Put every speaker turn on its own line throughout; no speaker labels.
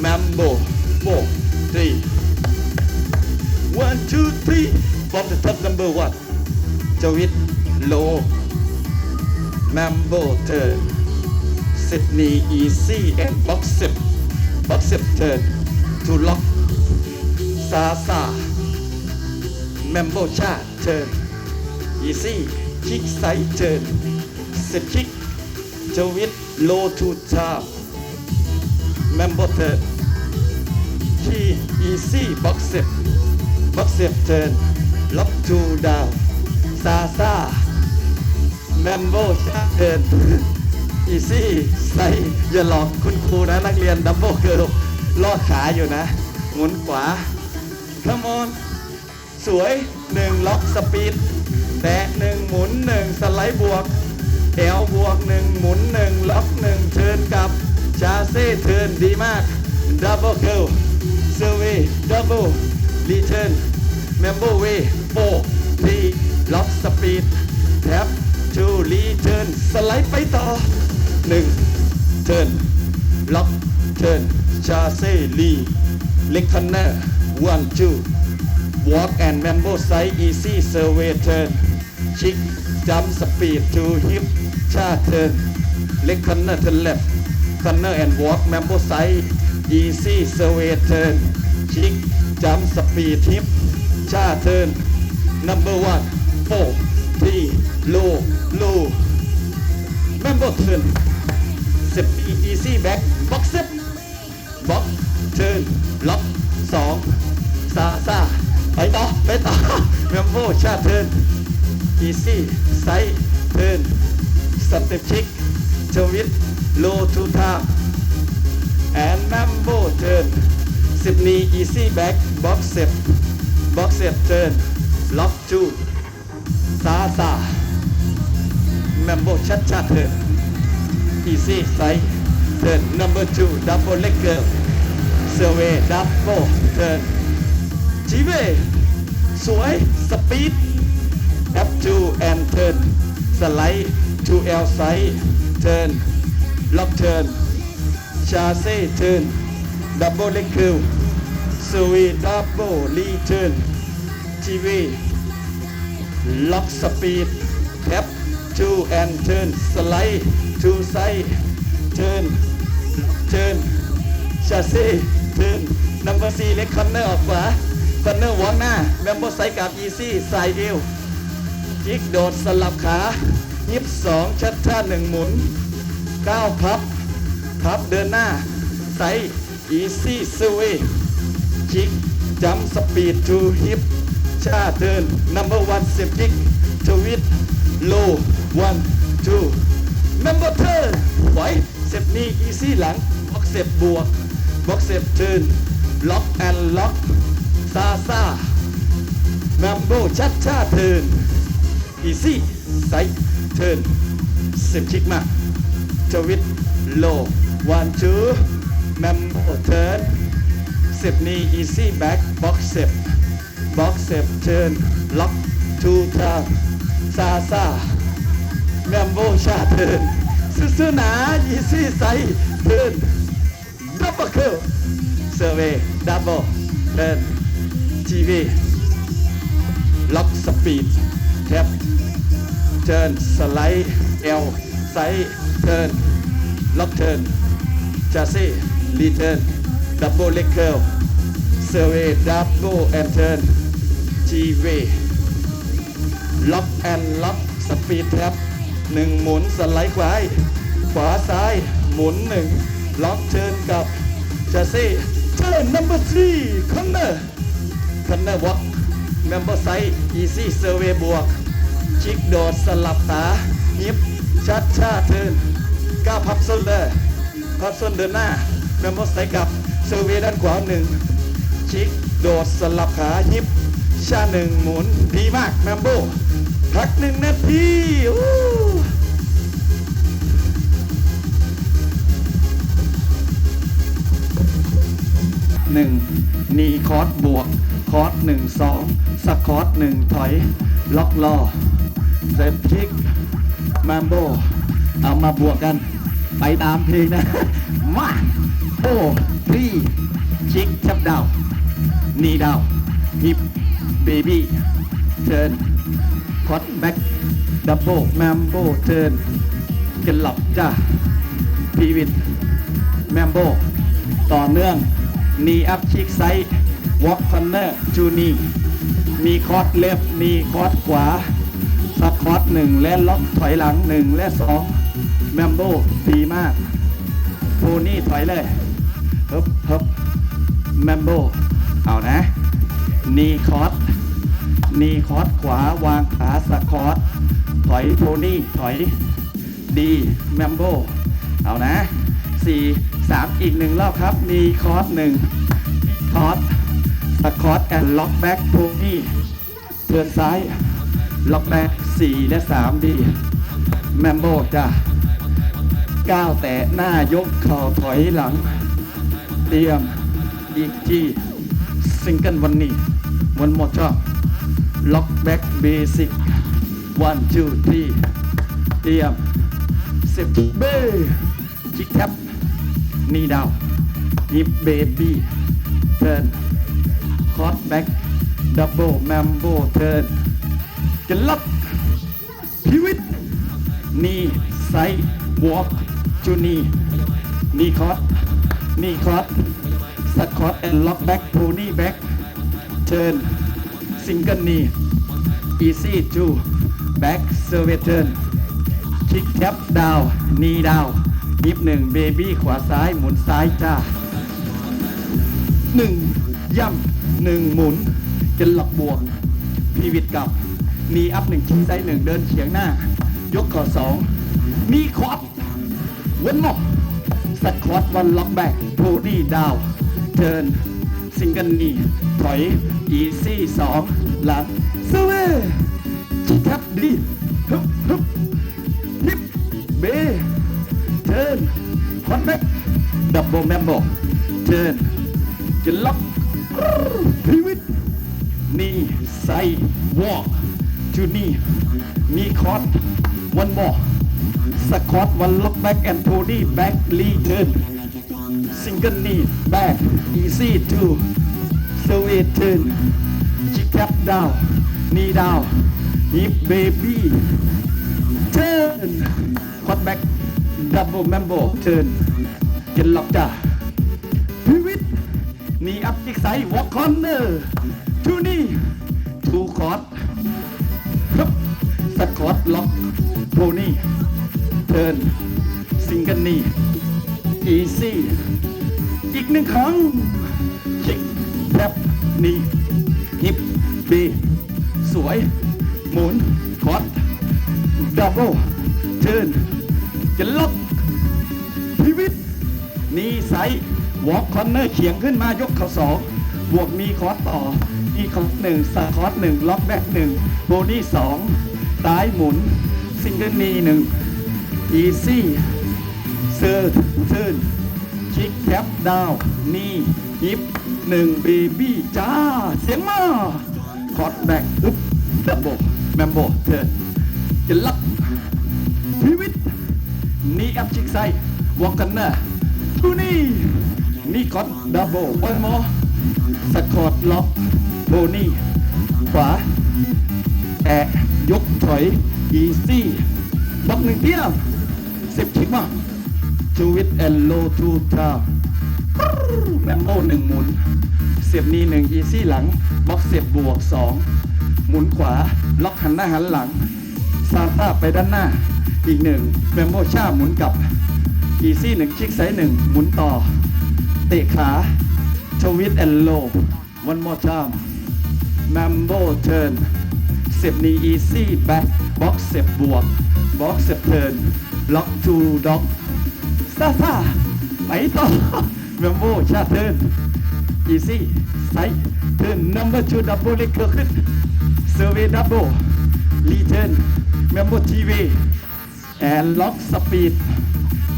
Mambo. Four, three. One, two, three. From the top number one. Jawit low. Mambo turn. Sydney easy and box sip. Box sip turn. To lock. Sasa. Mambo cha turn. Easy. Kick side turn. Sit kick. Jawit low to top. Mambo turn key easy box step box step turn lock to down Sasa Mambo chat turn อีซี่ใส่อย่าหลอกคุณครูนะนักเรียนดับเบิลเกิลลอดขาอยู่นะ หมุนขวา Come on สวยหนึ่งล็อกสปีดแตะหนึ่งหมุนหนึ่งสไลด์บวกแอลบวกหนึ่งหมุนหนึ่งล็อกหนึ่งเทิร์นกลับ ชาเซ่เทิร์นดีมากดับเบิลเกิลเซอร์เวย์ดับเบิลรีเทิร์นเมมเบอร์เวย์โฟทีล็อกสปีดแท็บทูรีเทิร์นสไลด์ไปต่อหนึ่งเทิร์นล็อกเทิร์นชาเซ่ลีเล็กคันเนอร์ one two walk and mambo side easy survey turn chick jump speed to hip cha turn leg corner to left corner and walk mambo side easy survey turn chick jump speed hip cha turn number one four three low low mambo turn step easy back box step บล็อกเทิร์นล็อกสองซาซาไปต่อ ไปต่อเมมโบชาเทิร์นอีซี่ไซเทิร์นสเต็ปชิกทวิต โลทูทาแอนแมมโบเทิร์นสิบนีอีซี่แบ็กบ็อกเซปบ็อกเซปเทิร์นล็อกจูซาซา ล็อกเทิร์นชาเซ่เทิร์นดับเบิลเลคคิวสวีดับเบิลรีเทิร์นทีวีล็อกสปีดแคปทูแอนเทิร์นสไลด์ทูไซเทิร์นเทิร์นชาเซ่เทิร์นนัมเบอร์ซีเล็กคอนเนอร์ออกขวาคอนเนอร์วอลหน้าแมมโบไซกับอีซี่สายเอวจิกโดดสลับขายิบสองชัดท่าหนึ่งหมุน ก้าวพับ พับเดินหน้า ไซ easy sway จิกจัมสปีด to hip ชาเดิน number one เสียบจิกทวิต low one two number turn ไหวเสียบนี้ easy หลังบ็อกเสียบบวกบ็อกเสียบ turn ล็อก and lock ซาซา number ชัดชาเทิน easy ไซเทินเสียบชิกมาก ทวิตโลวันจูแมมโอเทิร์นสิบนี้อีซี่แบ็กบ็อกเซฟบ็อกเซฟเชิญล็อกทูทามซาซาแมมโบชาเทิร์นซื้อหนาอีซี่ไซเทิร์นดับเบิลคิลเซเวดับเบิลเทิร์นทีวีล็อกสปีดแท็บเชิญสไลด์เอลไซ บเบิลเล็กเคิลเซอร์เวย์ดับเบิลแอนเทินทีวีล็อกแอนล็อกสปีดแท็บหนึ่งหมุนสไลด์ขวาขวาซ้ายหมุนหนึ่งล็อกเทิร์นกับชาซี่เทิร์น number three คอนเนอร์คอนเนอร์วอล์กเมมเบอร์ไซด์อีซี่เซเวย์บวก ชิกโดดสลับขาฮิปชัดชาเทิร์น ก้าวพับส้นเลยพับส้นเดินหน้าเมมเบอร์ไซด์กับเซอร์เวด้านขวาหนึ่งชิกโดดสลับขาฮิปชาหนึ่งหมุนดีมากแมมโบพักหนึ่งนาทีหนึ่งนีคอร์สบวก คอร์สหนึ่งสองสคอร์สหนึ่งถอย ล็อกล้อเซฟคิกแมมโบ เอามาบวกกันไปตามเพลงนะ มาโอ้ที่ชิกแท็บดาวนีดาวฮิปเบบี้เทิร์นคอตแบ็กดับเบิลแมมโบเทิร์นกันหลับจ้าพีวิดแมมโบต่อเนื่องนีอัพชิกไซด์วอล์กคอนเนอร์จูนีมีคอร์สเล็บมีคอร์สขวาสคอร์สหนึ่งและล็อกถอยหลังหนึ่งและสอง มมโบดีมากโพนี่ถอยเลยฮึบฮึบแมมโบเอานะ นีคอร์สนีคอร์สขวาวางขาสคอร์สถอยโพนี่ถอยดีแมมโบเอานะสี่สามอีกหนึ่งรอบครับ นีคอร์สหนึ่งคอร์สสคอร์สแอนล็อกแบ็กโพนี่เทือนซ้าย ล็อกแบ็กสี่และสามดีแมมโบจ้ะ ก้าวแต่หน้ายกเข่าถอยหลัง เตรียมอีกที่ซิงเกิลวันนี้วันหมดชอบล็อกแบ็กเบสิกวันจูที่เตรียมเซฟเบจิกแท็บนี่ดาวฮิปเบบี้เทิร์นคอร์ดแบ็กดับเบิลแมมโบเทิร์นจะลับพิวิตนี่ไซวอล์ก จูนีนี่คอร์สนี่คอร์สสคอร์สแอนด์ล็อกแบ็กโพนี่แบ็กเทิร์นซิงเกิลนีอีซี่จูแบ็กเซอร์เวเทิร์นคิกแท็บดาวนีดาวยิบหนึ่งเบบี้ขวาซ้ายหมุนซ้ายจ้าหนึ่งย่ำหนึ่งหมุนจะหลับบวกพีวิตกับมีอัพหนึ่งชี้ไซส์หนึ่งเดินเฉียงหน้า ยกข้อสองมีคอร์ด วันหมอกสคอตวันล็อกแบ็กโพดีดาวเทิร์นซิงเกิลนีถอยอีซี่สองหลังเซเวจิทับดีฮึบฮึบฮิปเบเทิร์นคอนแบ็กดับเบิลแมมโบเทิร์นจะล็อกพีวิตนี่ไซวอล์กจูนี่มีคอร์ดวันบอ สคอตวันล็อกแบ็กแอนโทนี่แบ็กลีเทินซิงเกิลนี่แบ็กอีซี่ทูเซเวเทนจิกแคปดาวนีดาวฮิปเบบี้เทิร์นคอร์ดแบ็กดับเบิลแมมโบเทิร์นเกนล็อกจ้าพิวิตนี่อัพจิกไซวอล์คอนเนอร์ทูนี่ทูคอร์ด สคอตล็อกโพนี่เทิร์นซิงเกิลนี่อีซี่อีกหนึ่งครั้งคิกแท็บนี่ฮิปบีสวย หมุนคอร์ดดับเบิลเทิร์นจะล็อกพิวิตนี่ไซส์วอล์กคอนเนอร์เขียงขึ้นมายกเข่าสองบวกมีคอร์สต่อมีคอร์สหนึ่งสคอร์สหนึ่งล็อกแบ็กหนึ่งโบดี้สอง ซ้ายหมุนซิงเกิลนีหนึ่งอีซี่เซอร์เทิร์นคิกแคปดาวนี่ฮิปหนึ่งเบบี้จ้า เสียงมาคอร์สแบ็กอึ๊บดับเบิลแมมโบเทิร์นจะลับพิวิตนี่อัพชิกไซวอกกันเนอร์ทูนี่นี่คอตดับเบิลวันมอสคอตล็อกโบนี่ขวาแอะ ยกถอยอีซี่บล็อกหนึ่งเดียวสิบชิกมาชูวิตแอนโลทูทาแมมโบหนึ่งหมุน เสียบนีหนึ่งอีซี่หลังบล็อกเสียบบวกสองหมุนขวาล็อกหันหน้าหันหลังซาต้าไปด้านหน้า อีกหนึ่งแมมโบชาหมุนกลับอีซี่หนึ่งชิกไซหนึ่งหมุนต่อ เตะขาทวิตแอนโลวันมอชามแมมโบเทิร์น เสียบนี่อีซี่แบ็คบ็อกเสียบบวกบ็อกเสียบเทินล็อกทูด็อกซาซ่าไปต่อแมมโบชาเทินอีซี่ไซส์เทินนัมเบอร์ทูดับเบิลเล็กเกอร์ขึ้นเซอร์เวย์ดับเบิลรีเทินเมมโบทีวีแอนล็อกสปีด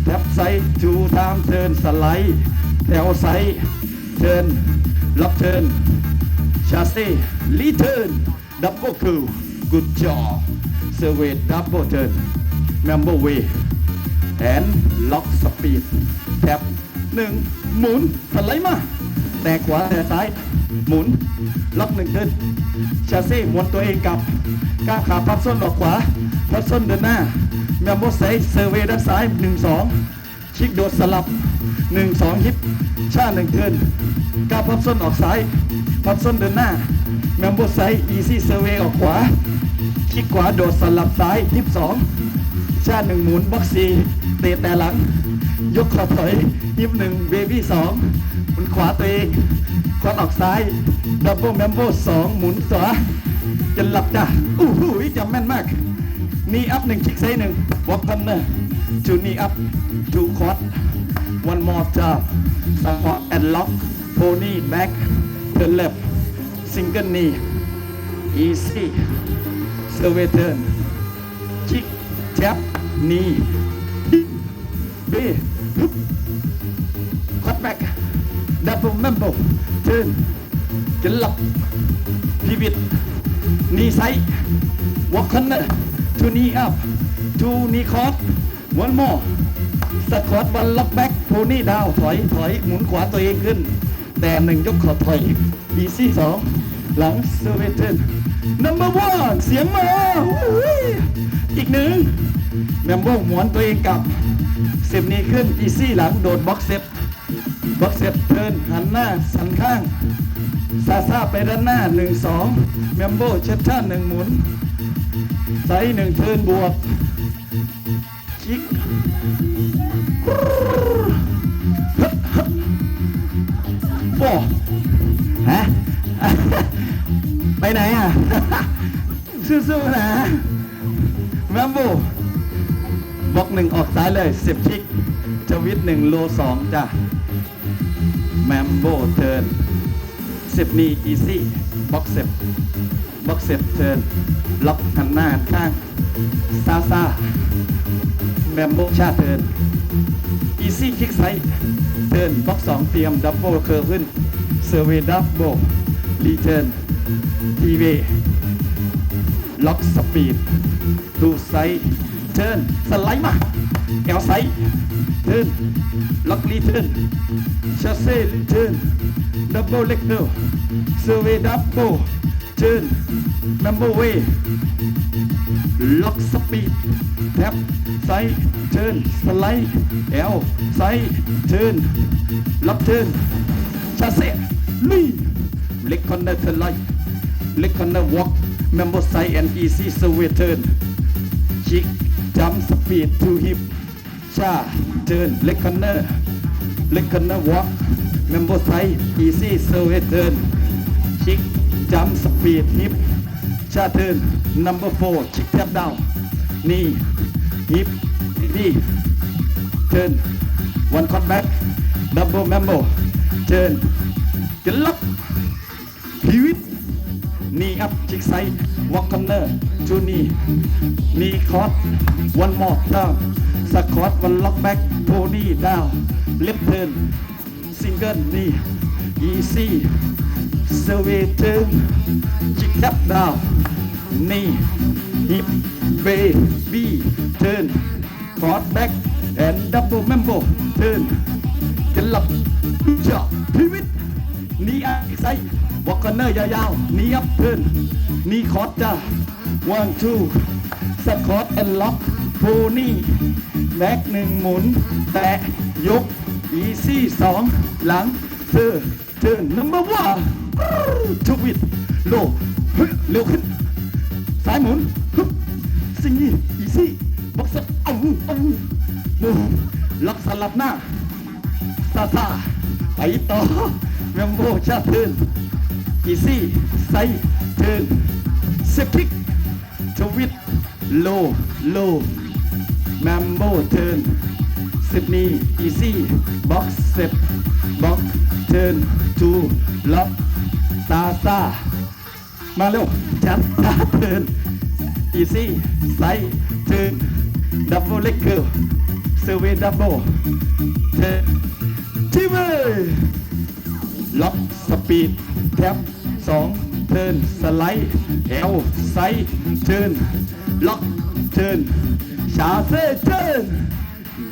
แท็บไซด์ทูไทม์เทินสไลด์แถวไซด์เทินล็อกเทินชาซีรีเทินดับเบิลคิวกูดจอเซอร์เวทดับเบิลเทิร์น เมมโบเวแอนล็อกสปีดแทบหนึ่งหมุนสไลด์มา แต่ขวาแต่ซ้าย หมุน ล็อกหนึ่งเดินชาเซ่หมุนตัวเองกลับก้าวขาพับส้นออกขวา พับส้นเดินหน้า แมมโบไซเซอร์เวย์ด้านซ้ายหนึ่งสองชิกโดดสลับหนึ่งสองฮิปชาหนึ่งเทินก้าวพับส้นออกซ้าย พับส้นเดินหน้า แมมโบไซอีซี่เซเวออกขวา คลิกขวาโดดสลับซ้ายฮิปสองชาติหนึ่งหมุนบ็อกซีเตะแต่หลัง ยกข่าถอยฮิปหนึ่งเบบี้สองหมุนขวาตัวเองควันออกซ้ายดับเบิลแมมโบสองหมุนขวาจะหลับจ้ะอู้หูจำแม่นมากนีอัพหนึ่งคลิกไซส์หนึ่งวอล์กพันเนอร์จูนีอัพจูคอร์ด one more job support and lock pony back turn left single knee easy survey turn kick tap knee B hook cut back double member turn จะหลับพิวิตนี่ไซด์ walk corner two knee up two knee cross one more สควอตวันล็อกแบ็กโพนี่ดาวถอยถอยหมุนขวาตัวเองขึ้น แต่หนึ่งยกขอถอยอีซี่สองหลังเซเวเทนนัมเบอร์วันเสียงมาอุ้ยอีกหนึ่งแมมโบหมุนตัวเองกลับเซฟนี้ขึ้นอีซี่หลังโดดบ็อกเซฟบ็อกเซฟเทินหันหน้าสันข้างซาซาไปด้านหน้าหนึ่งสองแมมโบเช็ดท่าหนึ่งหมุนไซส์หนึ่งเทินบวกคิก โอ้ฮะไปไหนอะสู้ๆนะแมมโบบล็อกหนึ่งออกซ้ายเลยสิบคิกจวิตหนึ่งโลสองจ้ะแมมโบเทิร์นสิบมีอีซี่บ็อกเซฟบ็อกเซฟเทิร์นล็อกหันหน้าข้างซาซาแมมโบชาเทิร์น อีซี่คลิกไซด์เทินบล็อกสองเตรียมดับเบิลเคอร์ขึ้นเซอร์เวดับเบิลรีเทิร์นทีเวล็อกสปีดดูไซด์เทิร์นสไลด์มาแอลไซด์เทิร์นล็อกรีเทิร์นชาเซ่รีเทิร์นดับเบิลเล็กเนลเซอร์เวดับเบิลเทิร์นแมมเบอร์เวย์ ล็อกสปีดแท็บไซเทิร์นสไลด์เอลไซเทิร์นล็อกเทิร์นชาเซ่ลุยเล็กคอนเนอร์เทไลท์เล็กคอนเนอร์วอล์กเมมเบอร์ไซด์แอนด์อีซี่สวีเทิร์นชิกจัมสปีดทูฮิปชาเทิร์นเล็กคอนเนอร์เล็กคอนเนอร์วอล์กเมมเบอร์ไซด์อีซี่สวีเทิร์นชิกจัมสปีดฮิป ชาเทิร์น number four ชิคแทบดาวนี่ฮิปนี่เทิร์น one cut back double member เทิร์นจล็อกพิวิตนี่อัพชิคไซด์วอล์กคอนเนอร์จูนี่นี่คอร์ส one more down สควอต one lock back โพนี่ดาวเล็บเทิร์นซิงเกิลนี่ easy เวเทิร์นชิคแทบดาวนี่ฮิปเบบี้เทิร์นคอร์ดแบ็กแอนด์ดับเบิลเมมโบเทิร์นจะหลับจะพิวิตนี่อัพไซวอลกันเนอร์ยาวๆนี่อัพเทิร์นนี่คอร์ดจ้า one two สคอร์ดแอนด์ล็อกโพนี่แบ็กหนึ่งหมุน แตะ ยกอีซี่สองหลังเธอเทิร์นน้ำมันว้า ทิร์นนัมเบอร์วันทุกวิดโลเฮ้ยเร็วขึ้นซ้ายหมุนฮึบสิ่งนี้อีซี่บ็อกเซอร์เอาเอามูล็อกสลับหน้าซาซาไปต่อแมมโบชาเทินอีซี่ไซเทินเซฟพิกทวิตโลโลแมมโบเทินสิบนี้อีซี่บ็อกเซฟบ็อกเทินทูล็อก ซาซามาเร็วจัดจ้าเทินอีซี่ไซเทินดับเบิลเล็กเกิลเซเวดับเบิลเทินทีเวล็อกสปีดแท็บสองเทินสไลด์เอลไซเทินล็อกเทินชาเซ่เทิน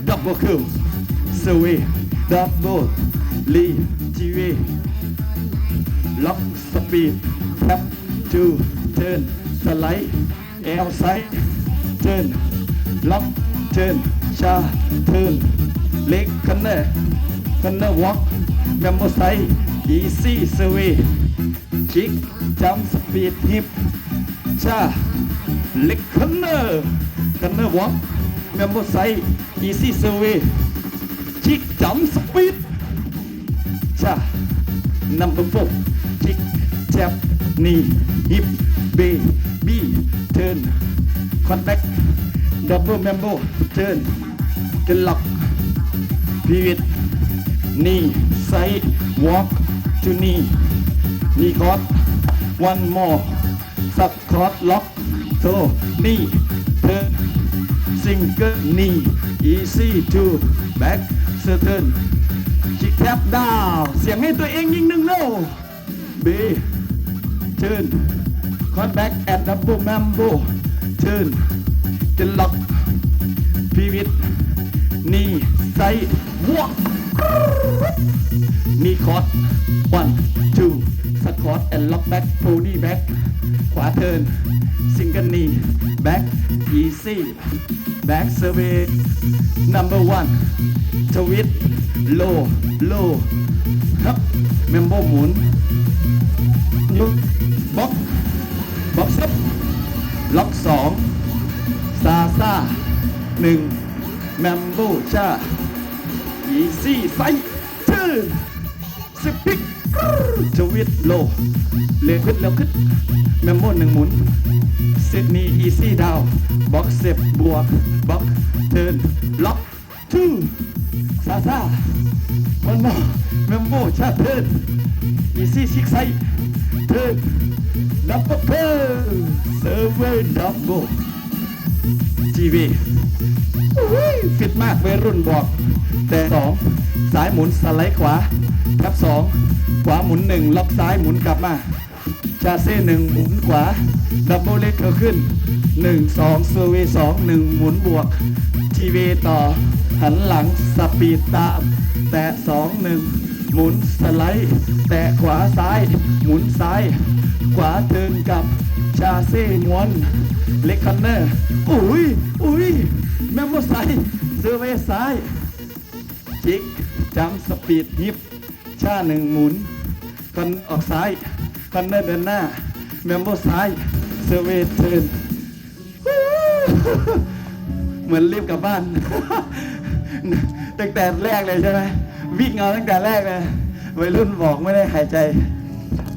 ดับเบิลเกิลเซเวดับเบิลลีทีเวล็อก สปีดแท็บทูเทิร์นสไลด์เอลไซด์เทิร์นล็อกเทิร์นชาเทิร์นเล็กคันเนอร์คันเนอร์วอล์กแมมโมไซด์อีซี่เซเวคิกจัมสปีดฮิปชาเล็กคันเนอร์คันเนอร์วอล์กแมมโมไซด์อีซี่เซเวคิกจัมสปีด cha number four จิกแจ็บนีฮิปเบบี้เทิร์นคอนแทคดับเบิลเมมโบเทิร์นเกล็อกพีวิตนีไซวอล์กจูนีนีคอร์ดวันมอสักคอร์ดล็อกโทนี่เทิร์นซิงเกิลนีอีซี่ทูแบ็กเซอร์เทิร์นคิกแคบดาว เสียงให้ตัวเองยิงหนึ่งโล บเทิร์นคอนแบ็กแอดดับเบิลแมมโบเทิร์นจะล็อกพีวิทนี่ไซวอกนี่คอร์ด one two สคอร์ตแอนล็อกแบ็กโพนี่แบ็กขวาเทิร์น ซิงเกิลนี่แบ็กอีซี่แบ็กเซอร์เวย์ number one ทวิตโลโลครับเมมโบหมุนยุบบ็อกบ็อกเซฟล็อกสองซาซาหนึ่งแมมโบชาอีซี่ไซชื่อสปิก ทวิตโลเร็วขึ้นเร็วขึ้นแมมโบหนึ่งหมุนซิดนีย์อีซี่ดาวบ็อกเซฟบวกบ็อกเทิร์นล็อกทูซาซา one more member chat turn easy six side turn double curve server double GV อุ้ยฟิตมากวัยรุ่นบอก แต่สองสายหมุนสไลด์ขวา แท็บสองขวาหมุนหนึ่งล็อกซ้ายหมุนกลับมาชาเซ่หนึ่งหมุนขวาดับเบิลเล็กเกิดขึ้นหนึ่งสองซอร์เวสองหนึ่งหมุนบวก ทีวีต่อ หันหลังสปีดตามแตะสองหนึ่งหมุนสไลด์ แตะขวาซ้าย หมุนซ้าย ขวาเทินกลับชาเซ่ม้วนเล็กคันเนอร์อุ้ยอุ้ยแมมโมไซเซอร์เวซ้ายจิกจัมสปีดฮิป ชาหนึ่งหมุนกันออกซ้ายกันเดินเดินหน้า เมมโบซ้ายเซเวเทิร์นเหมือนรีบกลับบ้าน ตั้งแต่แรกเลยใช่ไหมวิ่งเอาตั้งแต่แรกเลยวัยรุ่นบอกไม่ได้หายใจ